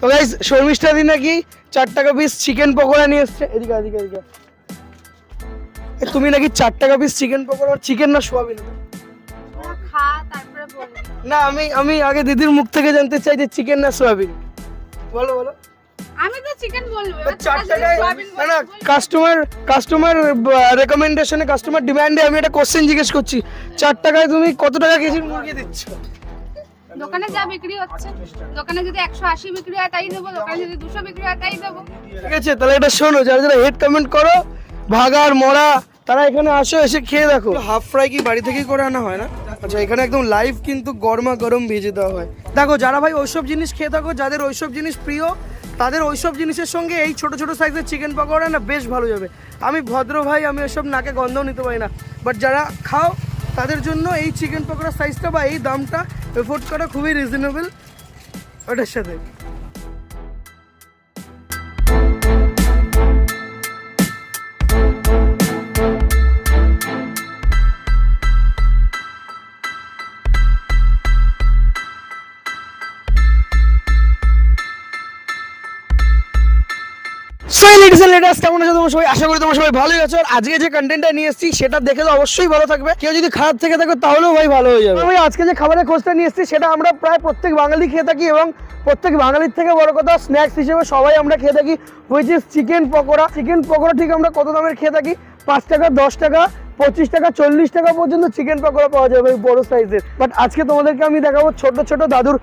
তো গাইস শর্মিষ্ঠা দি নাকি চার টাকা পিস চিকেন পকোড়া নিয়ে এসছে। এদিকে এদিকে এদিকে। তুমি নাকি চার টাকা পিস চিকেন পকোড়া চিকেন না সোয়াবিন? না আমি আমি আগে দিদির মুখ থেকে জানতে চাই যে চিকেন না সোয়াবিন। বলো বলো। আমি তো চিকেন বলব না না কাস্টমার কাস্টমার রেকমেন্ডেশনে কাস্টমার ডিমান্ডে আমি একটা কোশ্চেন জিজ্ঞেস করছি। চার টাকায় তুমি কত টাকা কেজির মুরগি দিচ্ছ? দোকানে যা বিক্রি হচ্ছে। দোকানে যদি একশো আশি বিক্রি হয় তাই দেবো দোকানে যদি দুশো বিক্রি হয় তাই দেবো ঠিক আছে তাহলে এটা শোনো যারা যারা হেড কমেন্ট করো ভাগার মরা তারা এখানে আসো এসে খেয়ে দেখো। হাফ ফ্রাই কি বাড়ি থেকেই করে আনা হয় না? আচ্ছা এখানে একদম লাইভ কিন্তু গরমা গরম ভেজে দেওয়া হয়। দেখো যারা ভাই ওইসব জিনিস খেয়ে থাকো যাদের ওইসব জিনিস প্রিয় তাদের ওইসব জিনিসের সঙ্গে এই ছোট ছোট সাইজের চিকেন পকোড়া না বেশ ভালো যাবে। আমি ভদ্র ভাই আমি ওইসব নাকে গন্ধও নিতে পারি না। বাট যারা খাও তাদের জন্য এই চিকেন পকোড়ার সাইজটা বা এই দামটা এফোর্ড করা খুবই রিজনেবল ওটার সাথে। সো লেডিস এন্ড লেডার্স কেমন আছো তোমরা সবাই? আশা করি তোমরা সবাই ভালোই আছো। আর আজকে যে কন্টেন্টটা নিয়ে এসেছি, সেটা দেখে তো অবশ্যই ভালো থাকবে। কেউ যদি খারাপ থেকে থাকো, তাহলেও ভাই ভালো হয়ে যাবে। আমি আজকে যে খাবারের খোঁজটা নিয়ে এসেছি, সেটা আমরা প্রায় প্রত্যেক বাঙালি খেয়ে থাকি এবং প্রত্যেক বাঙালির থেকে বড় কথা স্ন্যাক্স হিসেবে সবাই আমরা খেয়ে থাকি চিকেন পকোড়া। চিকেন পকোড়া ঠিক আমরা কত দামের খেয়ে থাকি? পাঁচ টাকা, দশ টাকা, পঁচিশ টাকা, চল্লিশ টাকা পর্যন্ত চিকেন পকোড়া পাওয়া যাবে বড় সাইজের বাট আজকে তোমাদেরকে আমি দেখাবো ছোট ছোট দাদুর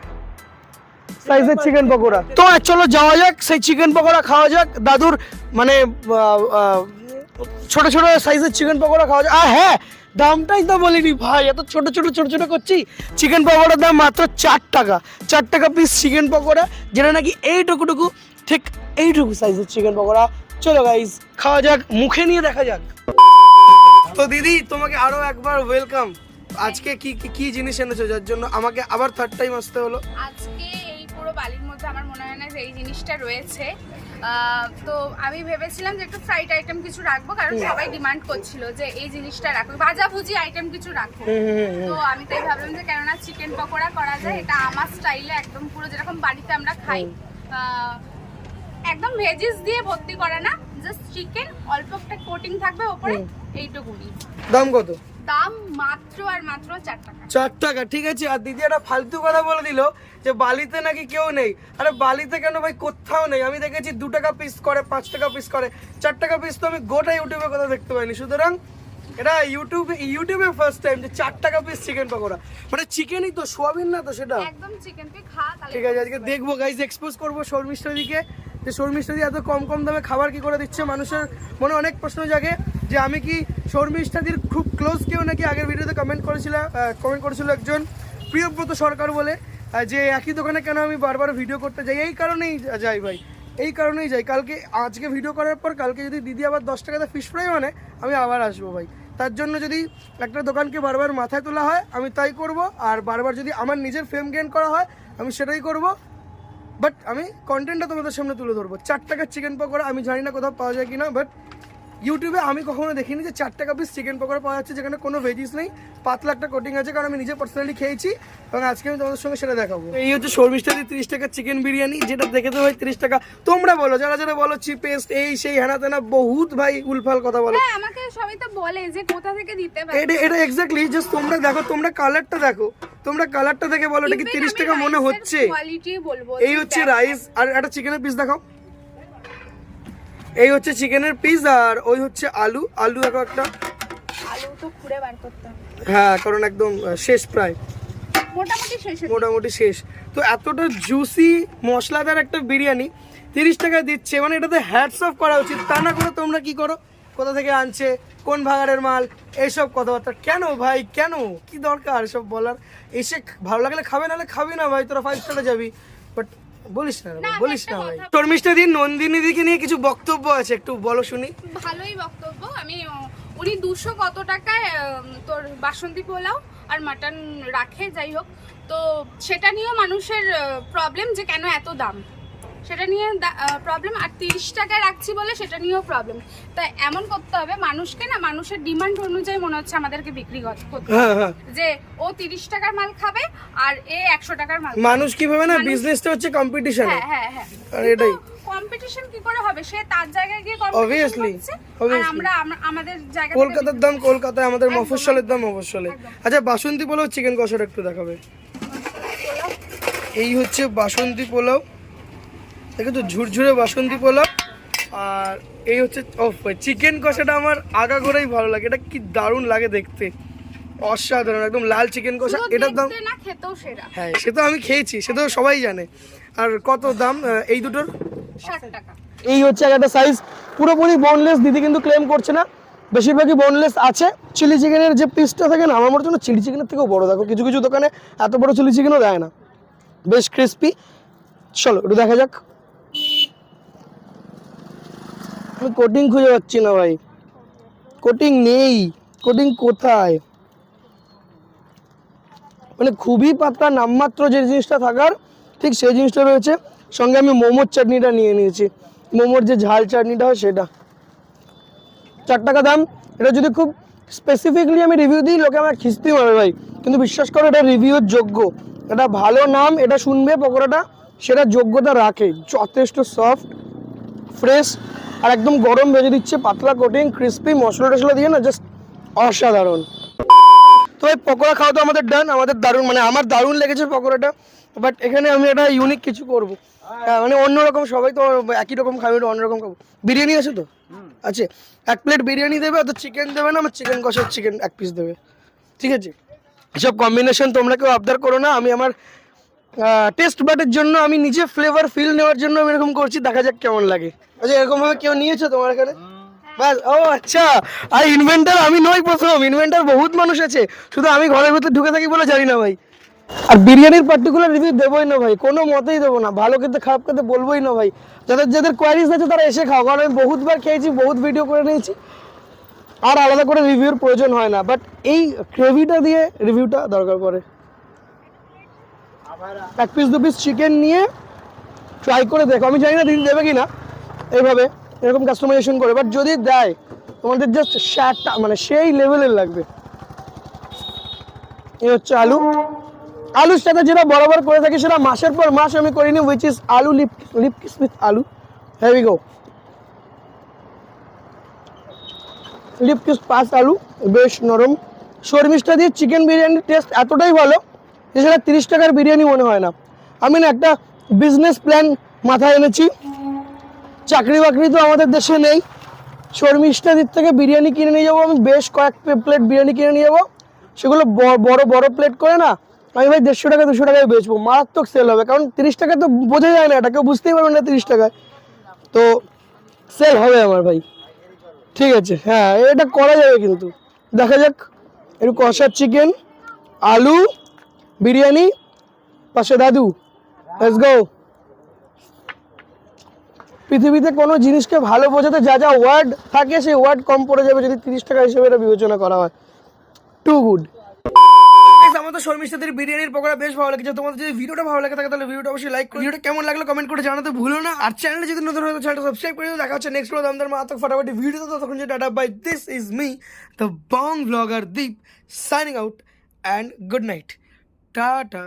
সাইজের চিকেন পকোড়া। তো চলো যাওয়া যাক সেই চিকেন পকোড়া খাওয়া যাক। দাদুর মানে ছোট ছোট সাইজের চিকেন পকোড়া খাওয়া যাক। আর হ্যাঁ দামটাই তো বলিনি ভাই এত ছোট ছোট ছোট ছোট করছি। চিকেন পকোড়ার দাম মাত্র চার টাকা। চার টাকা পিস চিকেন পকোড়া যেটা নাকি এইটুকুটুকু ঠিক এইটুকু সাইজের চিকেন পকোড়া। চলো গাইজ খাওয়া যাক মুখে নিয়ে দেখা যাক। তো দিদি তোমাকে আরও একবার ওয়েলকাম আজকে কি কি- কি জিনিস এনেছো যার জন্য আমাকে আবার থার্ড টাইম আসতে হলো? আজকে বালির মধ্যে আমার মনে হয় না যে এই জিনিসটা রয়েছে। তো আমি ভেবেছিলাম যে একটু ফ্রাইড আইটেম কিছু রাখব কারণ সবাই ডিমান্ড করছিল যে এই জিনিসটা রাখো ভাজা ভুজি আইটেম কিছু রাখো। তো আমি তাই ভাবলাম যে কেননা চিকেন পকোড়া করা যায় এটা আমার স্টাইলে একদম পুরো যেরকম বাড়িতে আমরা খাই একদম ভেজিস দিয়ে ভর্তি করা না জাস্ট চিকেন অল্প একটা কোটিং থাকবে ওপরে এইটুকুনি। দাম কত? দাম মাত্র আর মাত্র চার টাকা। চার টাকা ঠিক আছে? আর দিদি একটা ফালতু কথা বলে দিল যে বালিতে নাকি কেউ নেই। আরে বালিতে কেন ভাই? কোথাও নেই। আমি দেখেছি দু টাকা পিস করে পাঁচ টাকা পিস করে। চার টাকা পিস তো আমি গোটা ইউটিউবে কথা দেখতে পাইনি। সুতরাং এটা ইউটিউবে ইউটিউবে ফার্স্ট টাইম যে চার টাকা পিস চিকেন পকোড়া। মানে চিকেনই তো সোয়াবিন না তো সেটা? একদম চিকেন তুই খা ঠিক আছে আজকে দেখব গাইজ এক্সপোজ করব শর্মিষ্ঠাদিকে। যে শর্মিষ্ঠাদি এত কম কম দামে খাবার কি করে দিচ্ছে? মানুষের মনে অনেক প্রশ্ন জাগে। যে আমি কি শর্মিষ্ঠাদির খুব ক্লোজ কেউ নাকি আগের ভিডিওতে কমেন্ট করেছিল কমেন্ট করেছিল একজন প্রিয়ব্রত সরকার বলে যে একই দোকানে কেন আমি বারবার ভিডিও করতে যাই? এই কারণেই যাই ভাই, এই কারণেই যাই। কালকে, আজকে ভিডিও করার পর কালকে যদি দিদি আবার দশ টাকাতে ফিশ ফ্রাই মানে আমি আবার আসব ভাই। তার জন্য যদি একটা দোকানকে বারবার মাথায় তোলা হয়, আমি তাই করব। আর বারবার যদি আমার নিজের ফেম গেইন করা হয়, আমি সেটাই করব। বাট আমি কন্টেন্টটা তোমাদের সামনে তুলে ধরবো। চার টাকার চিকেন পকোড়া, আমি জানি না কোথাও পাওয়া যায় কিনা বাট ইউটিউবে আমি কখনো দেখিনি যে চার টাকা পিস চিকেন পকোড়া পাওয়া যাচ্ছে যেখানে কোনো ভেজিস নেই পাতলা একটা কোটিং আছে কারণ আমি নিজে পার্সোনালি খেয়েছি এবং আজকে আমি তোমাদের সঙ্গে সেটা দেখাবো। এই হচ্ছে শর্মিষ্ঠাদি তিরিশ টাকা চিকেন বিরিয়ানি যেটা দেখে তো ভাই তিরিশ টাকা। তোমরা বলো যারা যারা বলো চিপেস্ট এই সেই হেনা তেনা বহুত ভাই উলফাল কথা বলো। হ্যাঁ আমাকে সবাই তো বলে যে কোথা থেকে দিতে পারে। এটা এটা এক্স্যাক্টলি জাস্ট তোমরা দেখো তোমরা কালারটা দেখো। তোমরা কালারটা দেখে বলো এটা কি তিরিশ টাকা মনে হচ্ছে? এই হচ্ছে রাইস আর একটা চিকেনের পিস দেখাও। এই হচ্ছে চিকেনের পিস আর ওই হচ্ছে আলু। আলু দেখো একটা। আলু তো খুঁড়ে বার করতে হ্যাঁ কারণ একদম শেষ প্রায়। মোটামুটি শেষে মোটামুটি শেষ। তো এতটা জুসি মশলাদার একটা বিরিয়ানি তিরিশ টাকা দিচ্ছে। মানে এটাতে হ্যাটস অফ করা উচিত। তা না করে তোমরা কি করো? কোথা থেকে আনছে? কোন ভাগাড়ের মাল? এইসব কথাবার্তা। কেন ভাই? কেন? কি দরকার এসব বলার? এসে ভালো লাগলে খাবে নাহলে খাবি না ভাই। তোরা ফাইভ স্টারে যাবি। বাট বলিস না বলিস না ভাই। শর্মিষ্ঠা দিন নন্দিনী দিকে নিয়ে কিছু বক্তব্য আছে একটু বলো শুনি। ভালোই বক্তব্য। আমি উনি দুশো কত টাকায় তোর বাসন্তী পোলাও আর মাটন রাখে যাই হোক। তো সেটা নিয়েও মানুষের প্রবলেম যে কেন এত দাম? সেটা নিয়ে প্রবলেম আর তিরিশ টাকায় রাখছি বলে সেটা নিয়েও প্রবলেম তাই এমন করতে হবে মানুষকে না মানুষের ডিমান্ড অনুযায়ী মনে হচ্ছে আমাদেরকে বিক্রি কর- করতে হ্যাঁ হ্যাঁ। যে ও তিরিশ টাকার মাল খাবে আর এ একশো টাকার মাল মানুষ কীভাবে না বিজনেসটা হচ্ছে কম্পিটিশন হ্যাঁ হ্যাঁ হ্যাঁ। এটাই। কম্পিটিশন কি করে হবে? সে তার জায়গায় গিয়ে আর আমরা আমাদের জায়গা কলকাতার দাম কলকাতায় আমাদের মফস্বলের দাম মফস্বলে। আচ্ছা বাসন্তী পোলাও চিকেন কষাটা একটু দেখাবে। এই হচ্ছে বাসন্তী পোলাও। দেখো তো ঝুরঝুরে বাসন্তী পোলাও। আর এই হচ্ছে ও চিকেন কষাটা আমার আগা করেই ভালো লাগে। এটা কি দারুণ লাগে দেখতে। অসাধারণ একদম লাল চিকেন কষা। এটার দাম দেখতে না খেতেও সেরা। হ্যাঁ সে তো আমি খেয়েছি সে তো সবাই জানে। আর কত দাম এই দুটোর? এই হচ্ছে একটা সাইজ পুরোপুরি বোনলেস দিদি কিন্তু ক্লেম করছে না। বেশিরভাগই বোনলেস আছে। চিলি চিকেনের যে পিসটা থাকে না আমার মনে হচ্ছে চিলি চিকেনের থেকেও বড়। দেখো কিছু কিছু দোকানে এত বড় চিলি চিকেনও দেয় না। বেশ ক্রিস্পি চলো একটু দেখা যাক। আমি কোটিং খুঁজে পাচ্ছি না ভাই। কোটিং নেই। কোটিং কোথায়? মানে খুবই পাতলা, নামমাত্র যে জিনিসটা থাকার, ঠিক সেই জিনিসটা রয়েছে। সঙ্গে আমি মোমোর চাটনিটা নিয়ে নিয়েছি। মোমোর যে ঝাল চাটনিটা হয় সেটা। চার টাকা দাম। এটা যদি খুব স্পেসিফিকলি আমি রিভিউ দিই, লোকে আমার খিস্তি মারবে ভাই। কিন্তু বিশ্বাস করো, এটা রিভিউর যোগ্য। এটা ভালো নাম, এটা শুনবে, পকোড়াটা, সেটা যোগ্যতা রাখে। যথেষ্ট সফট ফ্রেশ আর একদম গরম ভেজে দিচ্ছে, পাতলা কোটিং ক্রিস্পি মশলা টশলা দিয়ে না জাস্ট অসাধারণ। তো এই পকোড়া খাওয়া তো আমাদের ডান আমাদের দারুণ মানে আমার দারুণ লেগেছে পকোড়াটা বাট এখানে আমি একটা ইউনিক কিছু করব। হ্যাঁ মানে অন্যরকম, সবাই তো একই রকম খাবে একটু অন্যরকম খাব। বিরিয়ানি আছে তো? আছে। এক প্লেট বিরিয়ানি দেবে, অত চিকেন দেবে না, আমার চিকেন কষার চিকেন এক পিস দেবে। ঠিক আছে? এসব কম্বিনেশন তোমরা কেউ আবদার করো না, আমি আমার টেস্ট বাটের জন্য আমি নিজে ফ্লেভার ফিল নেওয়ার জন্য আমি এরকম করছি, দেখা যাক কেমন লাগে। আচ্ছা এরকম ভাবে কেউ নিয়েছো তোমার এখানে? বাস, ও আচ্ছা। আর ইনভেন্টার আমি নই প্রথম ইনভেন্টার বহুত মানুষ আছে। শুধু আমি ঘরের ভিতরে ঢুকে থাকি বলে জানি না ভাই। আর বিরিয়ানির পার্টিকুলার রিভিউ দেবোই না ভাই, কোনো মতেই দেবো না। ভালো খেতে, খারাপ খেতে বলবোই না ভাই। যাদের যাদের কোয়ারিজ আছে তারা এসে খাও, কারণ আমি বহুতবার খেয়েছি, বহুত ভিডিও করে নিয়েছি। আর আলাদা করে রিভিউর প্রয়োজন হয় না। বাট এই গ্রেভিটা দিয়ে রিভিউটা দরকার পড়ে। এক পিস দু পিস চিকেন নিয়ে ট্রাই করে দেখো। আমি জানি না দিদি দেবে কি না এইভাবে এরকম কাস্টমাইজেশন করে। বাট যদি দেয়, তোমাদের জাস্ট শ্যাটটা মানে সেই লেভেলের লাগবে। এই হচ্ছে আলু। আলুর সাথে যেটা বরাবর করে থাকি সেটা মাসের পর মাস আমি করিনি which is aloo lip lip kiss with aloo heavy go lip kiss পাঁচ আলু, বেশ নরম। শর্মিষ্টা দিয়ে চিকেন বিরিয়ানির টেস্ট এতটাই ভালো যে সেটা তিরিশ টাকার বিরিয়ানি মনে হয় না। আমি না একটা বিজনেস প্ল্যান মাথায় এনেছি। চাকরি বাকরি তো আমাদের দেশে নেই। শর্মিষ্ঠা দিক থেকে বিরিয়ানি কিনে নিয়ে যাব আমি। বেশ কয়েক প্লেট বিরিয়ানি কিনে নিয়ে যাব। সেগুলো বড় বড় প্লেট করে না, আমি ভাই দেড়শো টাকা, দুশো টাকায় বেচবো। মারাত্মক সেল হবে। কারণ তিরিশ টাকা তো বোঝা যায় না এটা। কেউ বুঝতেই পারবে না তিরিশ টাকায়। তো সেল হবে আমার ভাই। ঠিক আছে হ্যাঁ এটা করা যাবে কিন্তু। দেখা যাক। একটু কষার চিকেন আলু বিরিয়ানি, পাশে দাদু লেটস গো পৃথিবীতে কোনো জিনিসকে ভালো বোঝাতে যা যা ওয়ার্ড থাকে, সেই ওয়ার্ড কম পড়ে যাবে যদি তিরিশ টাকা হিসেবে এটা বিবেচনা করা হয়। টু গুড আমার তো শর্মিষ্ঠাদের বিরিয়ানির পকোড়া বেশ ভালো লেগেছে। তোমাদের যদি ভিডিওটা ভালো লাগে থাকে, তাহলে ভিডিওটা অবশ্যই লাইক করো ভিডিওটা কেমন লাগল কমেন্ট করে জানাতে ভুলো না। আর চ্যানেলে যদি নতুন হয় চ্যানেলটা সাবস্ক্রাইব করে দেখা হচ্ছে নেক্সট ভিডিও দামদার মাতক ফাটাফাটি ভিডিও তো। তখন যে tata bye this is me the bong blogger Deep signing out and good night tata